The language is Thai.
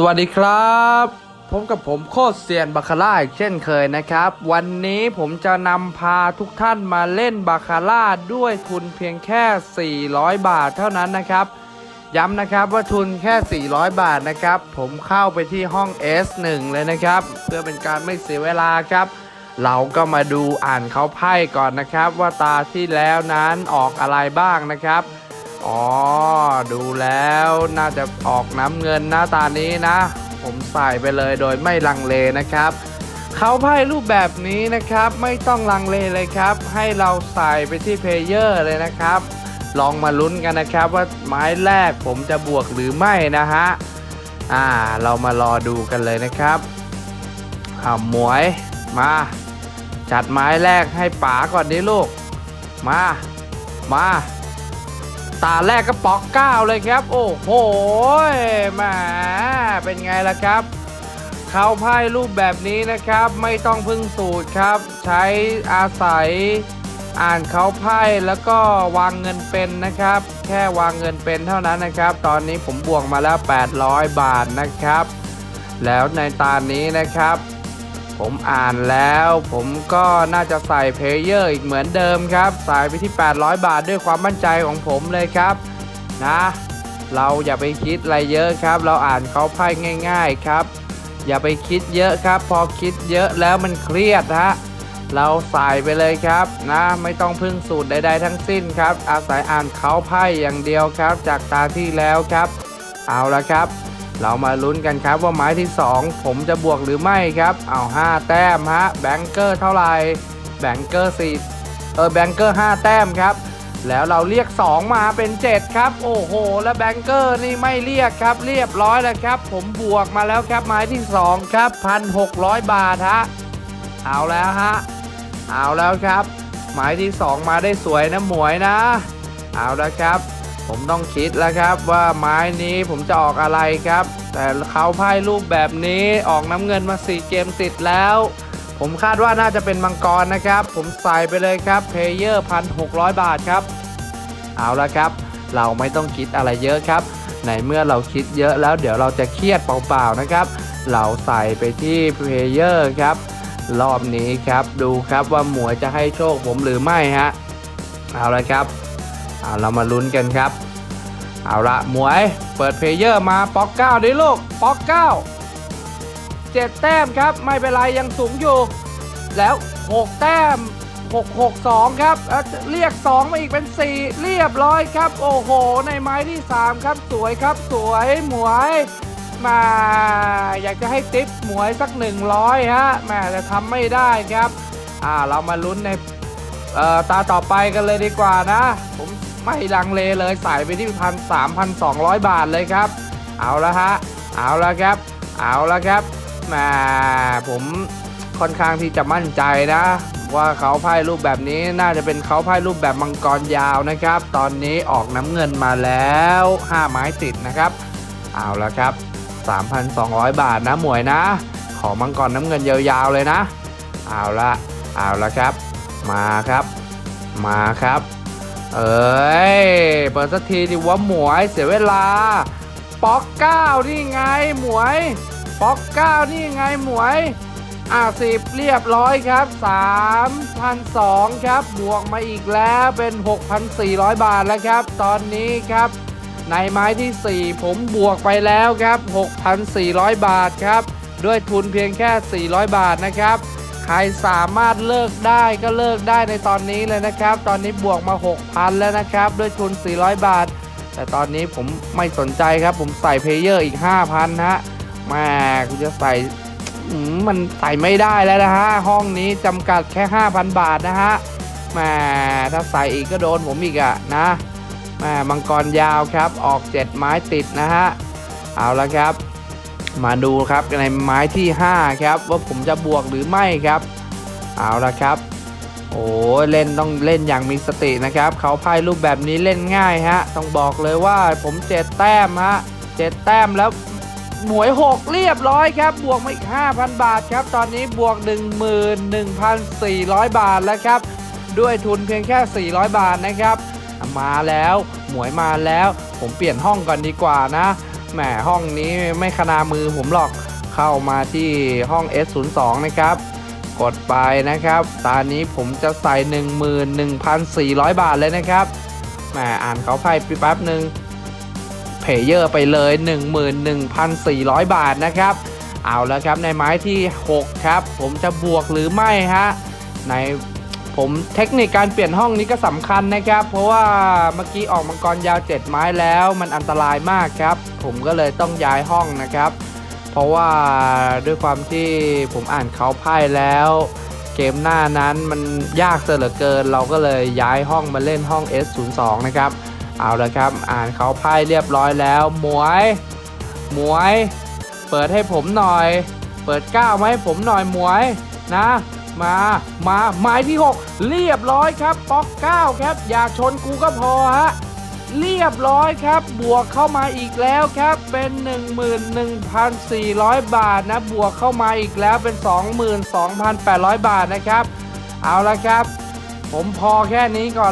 สวัสดีครับ พบกับผมโคตรเซียนบาคาร่าอีกเช่นเคยนะครับ วันนี้ผมจะนำพาทุกท่านมาเล่นบาคาร่าด้วยทุนเพียงแค่ 400 บาทเท่านั้นนะครับ ย้ำนะครับว่าทุนแค่ 400 บาทนะครับ ผมเข้าไปที่ห้อง S1 เลยนะครับ เพื่อเป็นการไม่เสียเวลาครับ เราก็มาดูอ่านเขาไพ่ก่อนนะครับ ว่าตาที่แล้วนั้นออกอะไรบ้างนะครับ อ๋อ ดูแล้วน่าจะออกน้ำเงินหน้าตานี้นะ ผมใส่ไปเลยโดยไม่ลังเลนะครับเขาไพ่รูปแบบนี้นะครับไม่ต้องลังเลเลยครับ ให้เราใส่ไปที่เพลเยอร์เลยนะครับ ลองมาลุ้นกันนะครับว่าไม้แรกผมจะบวกหรือไม่นะฮะอ่าเรามารอดูกันเลยนะครับอ่าหมวยมา จัดไม้แรกให้ป๋าก่อนดิลูก มา มา ตาแรกก็ปอกเก้าเลยครับ โอ้โหแหมเป็นไงล่ะครับ เขาไพ่รูปแบบนี้นะครับ ไม่ต้องพึ่งสูตรครับ ใช้อาศัยอ่านเขาไพ่แล้วก็วางเงินเป็นนะครับ แค่วางเงินเป็นเท่านั้นนะครับ ตอนนี้ผมบวกมาแล้ว 800 บาทนะครับ แล้วในตานี้นะครับ ผมอ่านแล้วผมก็น่าจะใส่เพลเยอร์อีกเหมือนเดิมครับใส่ไปที่ 800 บาทด้วยความมั่นใจของผมเลยครับนะเราอย่าไปคิดอะไรเยอะครับ เราอ่านเขาไพ่ง่าย ๆครับ อย่าไปคิดเยอะครับ พอคิดเยอะแล้วมันเครียดฮะเราใส่ไปเลยครับนะไม่ต้องพึ่งสูตรใด ๆ ทั้งสิ้นครับ อาศัยอ่านเขาไพ่อย่างเดียวครับ จากตาที่แล้วครับ เอาละครับ เรามาลุ้นกันครับว่าไม้ที่ 2 ผมจะบวกหรือไม่ครับ เอา5แต้มฮะแบงเกอร์เท่าไหร่แบงเกอร์4เออแบงเกอร์5แต้มครับ แล้วเราเรียก 2 มาเป็น 7 ครับ โอ้โห แล้วแบงเกอร์นี่ไม่เรียกครับ เรียบร้อยแล้วครับ ผมบวกมาแล้วครับไม้ที่ 2 ครับ 1,600 บาทฮะเอาแล้วฮะเอาแล้วครับ หมายที่ 2 มาได้สวยนะหมวยนะ เอาแล้วครับ ผมต้องคิดแล้วครับว่าไม้นี้ผมจะออกอะไรครับ แต่เขาไพ่รูปแบบนี้ออกน้ำเงินมา4เกมติดแล้ว ผมคาดว่าน่าจะเป็นมังกรนะครับ ผมใส่ไปเลยครับเพเยอร์พันหกบาทครับ เอาละครับ เราไม่ต้องคิดอะไรเยอะครับในเมื่อเราคิดเยอะแล้วเดี๋ยวเราจะเครียดเปล่าๆนะครับ เราใส่ไปที่เพลเยอร์ครับ รอบนี้ครับดูครับว่าหมวยจะให้โชคผมหรือไม่ฮะ เอาละครับ เอาเรามาลุ้นกันครับ เอาละหมวยเปิดเพลเยอร์มาป๊อกเก้าดิลูกป๊อกเก้าเจ็ดแต้มครับไม่เป็นไรยังสูงอยู่ แล้ว 6 แต้ม 6 6 2 ครับเรียก 2 มาอีกเป็น 4 เรียบร้อยครับ โอ้โห ในไม้ที่ 3 ครับสวยครับสวยหมวยมาอยากจะให้ติปหมวยสัก 100 ฮะแม่แต่ทำไม่ได้ครับ อ่าเรามาลุ้นในตาต่อไปกันเลยดีกว่านะ ผม ไม่ลังเลเลยใส่ไปที่พันสามพันสองร้อยบาทเลยครับ เอาละฮะ เอาละครับ เอาละครับแหมาผมค่อนข้างที่จะมั่นใจนะ ว่าเขาไพ่รูปแบบนี้น่าจะเป็นเขาไพ่รูปแบบมังกรยาวนะครับ ตอนนี้ออกน้ำเงินมาแล้ว 5 ไม้ติดนะครับ เอาละครับ 3,200 บาทนะหมวยนะ ขอมังกรน้ำเงินยาวๆเลยนะ เอาละเอาละครับ มาครับ มาครับ เอ้ย เปิดสักทีดิว่าหมวยเสียเวลา ป๊อกเก้านี่ไงหมวย ป๊อกเก้านี่ไงหมวย อ่าสิบเรียบร้อยครับ3,002ครับ บวกมาอีกแล้วเป็น 6,400 บาทแล้วครับ ตอนนี้ครับ ในไม้ที่ 4 ผมบวกไปแล้วครับ 6,400 บาทครับ ด้วยทุนเพียงแค่ 400 บาทนะครับ ใครสามารถเลิกได้ก็เลิกได้ในตอนนี้เลยนะครับ ตอนนี้บวกมา 6,000 แล้วนะครับ ด้วยทุน 400 บาท แต่ตอนนี้ผมไม่สนใจครับ ผมใส่เพลเยอร์อีก 5,000 ฮะแม่กูจะใส่มันใส่ไม่ได้แล้วนะฮะ ห้องนี้จำกัดแค่ 5,000 บาทนะฮะแม่ถ้าใส่อีกก็โดนผมอีกอะนะแม่มังกรยาวครับ ออก 7 ไม้ติดนะฮะ เอาละครับ มาดูครับในไม้ที่ 5 ครับ ว่าผมจะบวกหรือไม่ครับ เอาละครับ โอ้เล่นต้องเล่นอย่างมีสตินะครับ เขาไพ่รูปแบบนี้เล่นง่ายฮะ ต้องบอกเลยว่าผมเจ็ดแต้มฮะเจ็ดแต้มแล้วหมวย 6 เรียบร้อยครับ บวกมาอีก 5,000 บาทครับ ตอนนี้บวก 11,400 บาทแล้วครับ ด้วยทุนเพียงแค่ 400 บาทนะครับ มาแล้ว หมวยมาแล้ว ผมเปลี่ยนห้องก่อนดีกว่านะ แหมห้องนี้ไม่ขนามือผมหรอกเข้ามาที่ห้อง S02 นะครับ กดไปนะครับ ตอนนี้ผมจะใส่ 11,400 บาทเลยนะครับแหมอ่านเขาไพ่แป๊บหนึ่งเพเยอร์ไปเลย 11,400 บาทนะครับ เอาแล้วครับในไม้ที่ 6 ครับ ผมจะบวกหรือไม่ฮะใน ผมเทคนิคการเปลี่ยนห้องนี้ก็สำคัญนะครับ เพราะว่าเมื่อกี้ออกมังกรยาว 7 ไม้แล้วมันอันตรายมากครับ ผมก็เลยต้องย้ายห้องนะครับ เพราะว่าด้วยความที่ผมอ่านเขาไพ่แล้ว เกมหน้านั้นมันยากเสียเหลือเกิน เราก็เลยย้ายห้องมาเล่นห้อง S02 นะครับเอาละครับ อ่านเขาไพ่เรียบร้อยแล้ว หมวย หมวย เปิดให้ผมหน่อย เปิดก้าวมาให้ผมหน่อยหมวยนะ มามาหมายที่ 6 เรียบร้อยครับป๊อก9ครับ อย่าชนกูก็พอฮะเรียบร้อยครับ บวกเข้ามาอีกแล้วครับ เป็น 11,400 บาทนะ บวกเข้ามาอีกแล้วเป็น 22,800 บาทนะครับ เอาละครับ ผมพอแค่นี้ก่อน